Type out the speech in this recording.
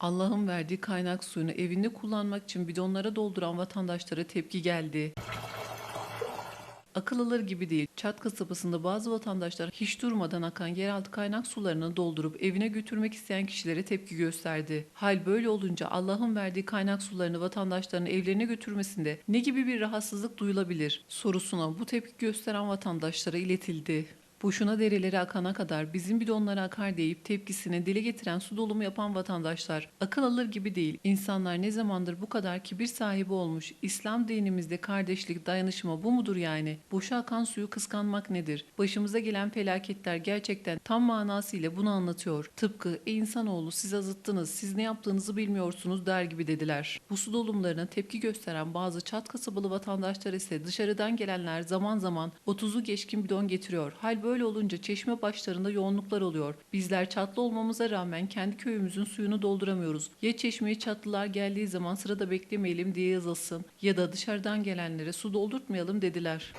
Allah'ın verdiği kaynak suyunu evinde kullanmak için bidonlara dolduran vatandaşlara tepki geldi. Akıl alır gibi değil. Çat kasabasında bazı vatandaşlar hiç durmadan akan yeraltı kaynak sularını doldurup evine götürmek isteyen kişilere tepki gösterdi. Hal böyle olunca Allah'ın verdiği kaynak sularını vatandaşların evlerine götürmesinde ne gibi bir rahatsızlık duyulabilir sorusuna bu tepki gösteren vatandaşlara iletildi. Boşuna dereleri akana kadar bizim bidonlara akar deyip tepkisini dile getiren su dolumu yapan vatandaşlar akıl alır gibi değil. İnsanlar ne zamandır bu kadar kibir sahibi olmuş? İslam dinimizde kardeşlik, dayanışma bu mudur yani? Boşa akan suyu kıskanmak nedir? Başımıza gelen felaketler gerçekten tam manasıyla bunu anlatıyor. Tıpkı ey insanoğlu siz azıttınız, siz ne yaptığınızı bilmiyorsunuz der gibi dediler. Bu su dolumlarına tepki gösteren bazı çat kasabalı vatandaşlar ise dışarıdan gelenler zaman zaman 30'u geçkin bidon getiriyor. Hal böyle olunca çeşme başlarında yoğunluklar oluyor. Bizler çatlı olmamıza rağmen kendi köyümüzün suyunu dolduramıyoruz. Ya çeşmeye çatlılar geldiği zaman sırada beklemeyelim diye yazılsın ya da dışarıdan gelenlere su doldurtmayalım dediler.